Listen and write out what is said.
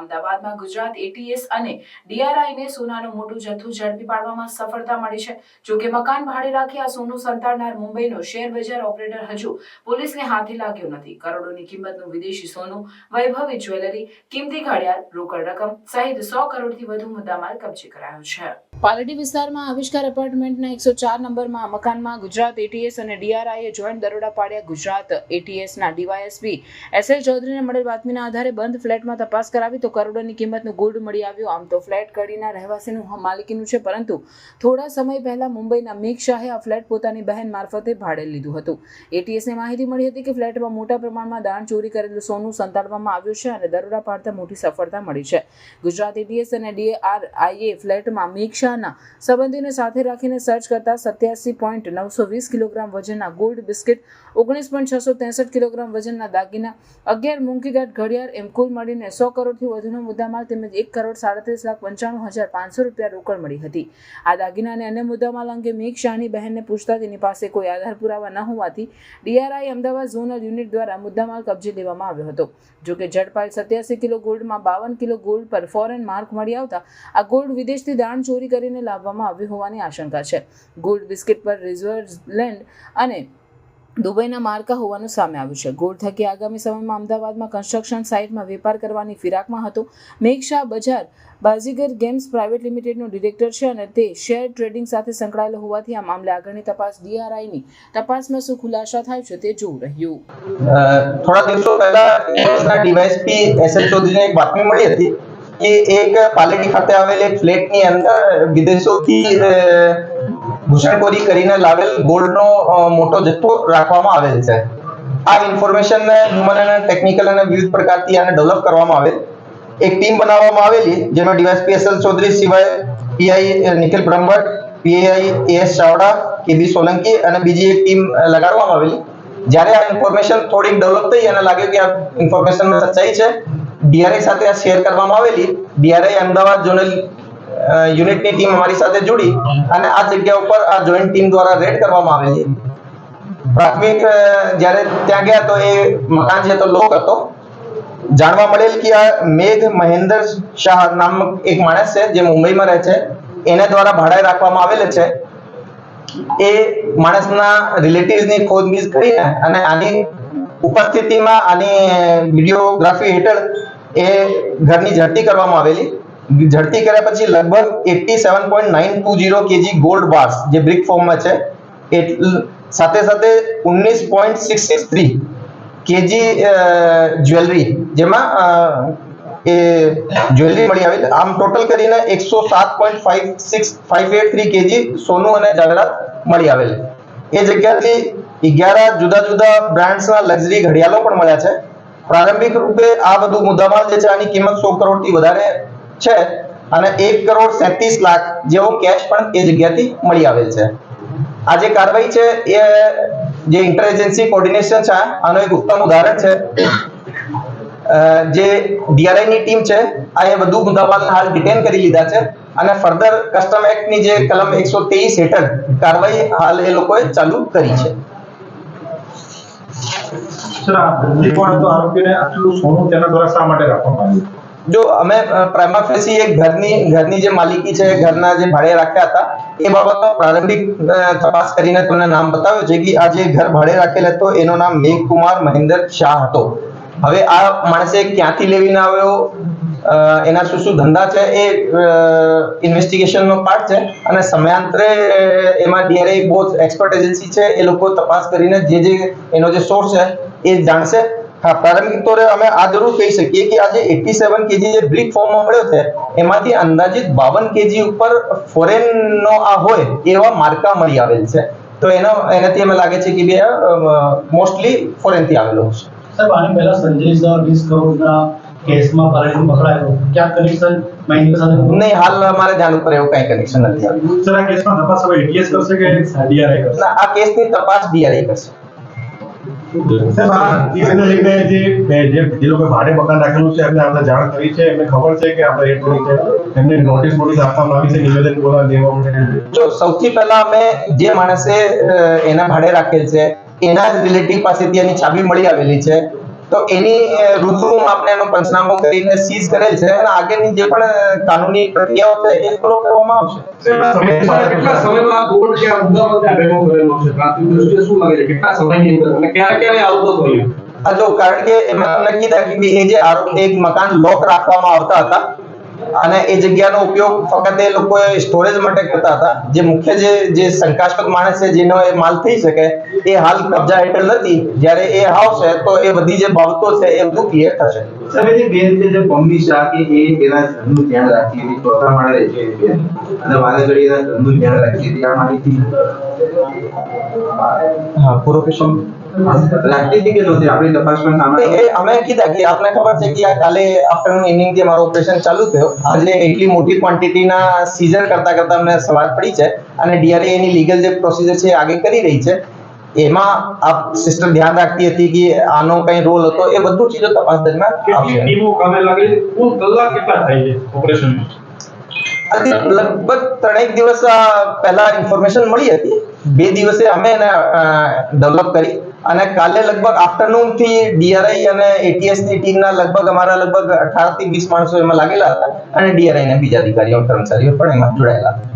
અમદાવાદમાં ગુજરાત એટીએસ અને ડીઆરઆઈને સોનાનું મોટું જથ્થું ઝડપી પાડવામાં સફળતા મળી છે. જોકે મકાન ભાડે રાખી આ સોનું સંતાડનાર મુંબઈનો શેર બજાર ઓપરેટર હજુ પોલીસને હાથે લાગ્યો નથી. કરોડોની કિંમતનું વિદેશી સોનું, વૈભવી જ્વેલરી, કિંમતી ઘડિયાળ, રોકડ રકમ સહિત સો કરોડથી વધુ મુદ્દામાલ કબજે કરાયો છે. પાલડી વિસ્તારમાં આવિષ્કાર એપાર્ટમેન્ટના એકસો ચાર નંબરમાં મકાનમાં ગુજરાત એટીએસ અને ડીઆરઆઈએ જોઈન્ટ દરોડા પાડ્યા ગુજરાત એટીએસના ડીવાયએસપી એસ એલ ચૌધરીને મળેલ બાતમીના આધારે બંધ ફ્લેટમાં તપાસ કરાવી તો કરોડોની કિંમતનું ગોલ્ડ મળી આવ્યું. આમ તો ફ્લેટ કડીના રહેવાસીનું માલિકીનું છે, પરંતુ થોડા સમય પહેલા મુંબઈના મેઘ શાહે આ ફ્લેટ પોતાની બહેન મારફતે ભાડે લીધું હતું. એટીએસને માહિતી મળી હતી કે ફ્લેટમાં મોટા પ્રમાણમાં દાણ ચોરી કરેલું સોનું સંતાડવામાં આવ્યું છે અને દરોડા પાડતા મોટી સફળતા મળી છે. ગુજરાત એટીએસ અને ડીઆરઆઈએ ફ્લેટમાં મેઘ શાહના સંબંધીને સાથે રાખીને સર્ચ કરતા સત્યાસી પોઈન્ટ નવસો વીસ કિલોગ્રામ વજનના ગોલ્ડ બિસ્કિટ, ઓગણીસ પોઈન્ટ છસો ત્રેસઠ કિલોગ્રામ વજનના દાગીના, અગિયાર મૂંગીદાટ ઘડિયાળ એમ કુલ મળીને સો કરોડથી વધુનો મુદ્દામાલ તેમજ એક કરોડ સાડત્રીસ લાખ પંચાણું હજાર પાંચસો રૂપિયા રોકડ મળી હતી. આ દાગીના અને અન્ય મુદ્દામાલ અંગે મેઘ શાહની બહેનને પૂછતા તેની પાસે કોઈ આધાર પુરાવા ન હોવાથી ડીઆરઆઈ અમદાવાદ ઝોનલ યુનિટ દ્વારા મુદ્દામાલ કબજે લેવામાં આવ્યો હતો. જોકે ઝડપાયેલ સત્યાસી કિલો ગોલ્ડમાં બાવન કિલો ગોલ્ડ પર ફોરેન માર્ક મળી આવતા આ ગોલ્ડ વિદેશથી દાણ ચોરી કરીને લાવવામાં આવ્યું હોવાની આશંકા છે. ગોલ્ડ બિસ્કિટ પર રિઝર્વલેન્ડ અને દુબઈના માર્કા હોવાનું સામે આવ્યું છે. ગોળ થકી આગામી સમયમાં અમદાવાદમાં કન્સ્ટ્રક્શન સાઇટમાં વેપાર કરવાની ફિરાકમાં હતો. મેઘશાહ બજાર બાઝીગર ગેમ્સ પ્રાઇવેટ લિમિટેડનો ડિરેક્ટર છે અને તે શેર ટ્રેડિંગ સાથે સંકળાયેલો હોવાથી આ મામલે આગળની તપાસ ડીઆરઆઈની તપાસમાં શું ખુલાસા થાય છે તે જોવું રહ્યું. થોડા દિવસો પહેલા એસ એલ ચૌધરીને એક બાતમી મળી હતી. કે એક પાલેટી ખાતે આવેલ ફ્લેટની અંદર વિદેશોથી ઘૂસણખોરી કરીને લાવેલ ગોલ્ડનો નો મોટો જથ્થો રાખવામાં આવેલ છે. આ ઇન્ફોર્મેશન હ્યુમન અને ટેકનિકલ અને વિવિધ પ્રકારથી આને ડેવલપ કરવામાં આવેલ. એક ટીમ બનાવવામાં આવેલી જેમાં ડીવાયએસપી ચૌધરી સિવાય PI Nikhil Brahmbhatt PI S Chavda KB Solanki અને બીજી એક ટીમ લગાડવામાં આવેલી. જ્યારે આ ઇન્ફોર્મેશન થોડીક ડેવલપ થઈ અને લાગ્યું કે આ ઇન્ફોર્મેશન સચ્ચાઈ છે ડીઆરઆઈ સાથે આ શેર કરવામાં આવેલી. ડીઆરઆઈ અમદાવાદ ઝોનલ યુનિટની ટીમ અમારી સાથે જોડી અને આ જગ્યા ઉપર આ જોઈન્ટ ટીમ દ્વારા રેડ કરવામાં આવેલી. પ્રાથમિક જ્યારે ત્યાં ગયા તો એ મકાન છે તો લોક હતો. જાણવા મળેલ કે આ મેઘ મહેન્દ્ર શાહ નામક એક માણસ છે જે મુંબઈમાં રહે છે. એને દ્વારા ભાડે રાખવામાં આવેલ છે. એ માણસના રિલેટિવ્સની ખોદબીજ કરીને અને આની ઉપસ્થિતિમાં આની વિડીયોગ્રાફી હેઠળ એ ઘરની ઝડપી કરવામાં આવેલી. ઝડપી કર્યા પછી લગભગ eighty seven point nine two zero KG gold bars જે બ્રિક ફોર્મમાં છે સાથે સાથે ઓગણીસ point six six three KG jewellery જેમાં એ જ્વેલરી મળી આવી આમ ટોટલ કરીને એકસો સાત point five six five eight three KG સોનું અને જાગરાત મળી આવેલ. એ જગ્યાથી અગિયાર જુદા જુદા બ્રાન્ડ્સના લક્ઝરી ઘડિયાળો પણ મળ્યા છે. પ્રારંભિક રૂપે આ બધું મુદ્દામાલ જે છે આની કિંમત સો કરોડથી વધારે છે અને એક કરોડ સેત્રીસ લાખ જેવો કેશ પણ એ જગ્યાથી મળી આવેલ છે. આ જે કાર્યવાહી છે એ જે ઇન્ટર કોર્ડિનેશન છે, આનો એક ઉત્તમ ઉદાહરણ છે. જે ડીઆરઆઈ ની ટીમ છે, આ એ બધું મુદ્દામાલ હાલ ડિટેન કરી લીધા છે અને ફર્ધર કસ્ટમ એક્ટની જે કલમ એકસો તેવીસ હેઠળ કાર્યવાહી હાલ એ લોકોએ ચાલુ કરી છે. સર આ બંને પણ આરોપીને આટલું સોનું તેના દ્વારા શા માટે રાખવામાં આવ્યું? જો અમે પ્રાઇમા ફેસી એક ઘરની ઘરની જે માલિકી છે ઘરના જે ભાડે રાખ્યા હતા એ બાબતમાં પ્રારંભિક તપાસ કરીને તમને નામ બતાવ્યું છે કે આ જે ઘર ભાડે રાખેલ હતો એનું નામ મેઘકુમાર મહેન્દ્ર શાહ હતો. હવે આ માણસે ક્યાંથી લેવીને આવ્યો? એના શું શું ધંધા છે એ ઇન્વેસ્ટિગેશનનો પાર્ટ છે. અને સમયાંતરે એમાં ડીઆરઆઈ બહુ એક્સપર્ટ એજન્સી છે, એ લોકો તપાસ કરીને જે જે એનો જે સોર્સ છે, એ જાણશે. હા, પ્રારંભિક તોરે અમે આ જરૂર કહી શકીએ કે આજે 87 કેજી જે બ્રિક ફોર્મમાં મળ્યો છે, એમાંથી અંદાજિત 52 કેજી ઉપર ફોરેન નો આ હોય એવા માર્કા મળી આવેલ છે. તો એનો, એનાથી અમે લાગે છે કે બે મોસ્ટલી ફોરેનથી આવેલો છે સાહેબ, આની પહેલા સંજય શાહ, વીસ કરોડના કેસમાં પાલડી પકડાયો ક્યાં કનેક્શન મહિન્દ્ર સાથે નહીં હાલ અમારે ધ્યાન ઉપર એવું કઈ કનેક્શન નથી આવ્યું સર આ કેસમાં તપાસ હવે એટીએસ કરશે કે ડીઆરઆઈ કરશે? ના, આ કેસની તપાસ ડીઆરઆઈ કરશે. સાહેબ આ કેસને લઈને જે જે જે લોકો ભાડે મકાન રાખેલું છે એમને આપણે જાણ કરી છે એમને ખબર છે કે આપણે એટલું છે એમને નોટિસ નોટિસ આપવામાં આવી છે નિવેદન બોલવા દેવા માટે જો સૌથી પહેલા અમે જે માણસે એના ભાડે રાખેલ છે એના રિલેટિવ પાસેથી એની ચાબી મળી આવેલી છે. તો એની રૂબરૂમાં આપણે એનો પંચનામો કરીને સીઝ કરેલ છે અને આગળની જે પણ કાનૂની પ્રક્રિયાઓ છે એ ફોલો કરવામાં આવશે. કેટલા સમયમાં બોર્ડ જે મુદ્દામાં ભેગો કરેલો છે? પ્રાથમિક દ્રષ્ટિએ શું લાગે છે? કેટલા સમયની અંદર? અને ક્યારે ક્યારે આવતો થયો જો કારણ કે એમાં તમને કીધા કે એ જે એક મકાન લોક રાખવામાં આવતા હતા અને એ જગ્યાનો ઉપયોગ ફક્ત એ લોકો સ્ટોરેજ માટે કરતા હતા. જે મુખ્ય જે જે શંકાસ્પદ માણસ છે, જેનો એ માલ થઈ શકે, એ હાલ કબજા હેઠળ નથી. જ્યારે એ આવશે, તો એ બધી જે બાબતો છે, એ બધું ક્લિયર થશે. સમીરજી બેન છે જે પમ્મી શાહ કે એ તેના ઘરનું ધ્યાન રાખી હતી ચોથા માળે રહે છે બેન અને વાઘાગડી એના ઘરનું ધ્યાન રાખી હતી આ માહિતી. હા પૂરો ક્વેશ્ચન હતી કે નહોતી આપણી તપાસમાં સામે એ એ અમે કીધા કે આપને ખબર છે કે આ કાલે આફ્ટરનૂન ઇવનિંગ જે મારો ઓપરેશન ચાલુ થયો. આજે એટલી મોટી ક્વોન્ટિટીના સીઝન કરતા કરતા અમને સવાર પડી છે અને ડીઆરએ એની લીગલ જે પ્રોસિજર છે એ આગળ કરી રહી છે. એમાં આપ સિસ્ટર ધ્યાન રાખતી હતી કે આનો કઈ રોલ હતો એ બધું ચીજો તપાસ દરમિયાન કેટલી ટીમો કામે લાગે? કુલ કલાક કેટલા થાય છે ઓપરેશન લગભગ ત્રણેક દિવસ પહેલા ઇન્ફોર્મેશન મળી હતી. બે દિવસે અમે એને ડેવલપ કરી. અને કાલે લગભગ આફ્ટરનૂનથી ડીઆરઆઈ અને એટીએસની ટીમના લગભગ અમારા લગભગ 18 થી 20 માણસો એમાં લાગેલા હતા. અને ડીઆરઆઈ ને બીજા અધિકારીઓ કર્મચારીઓ પણ એમાં જોડાયેલા હતા.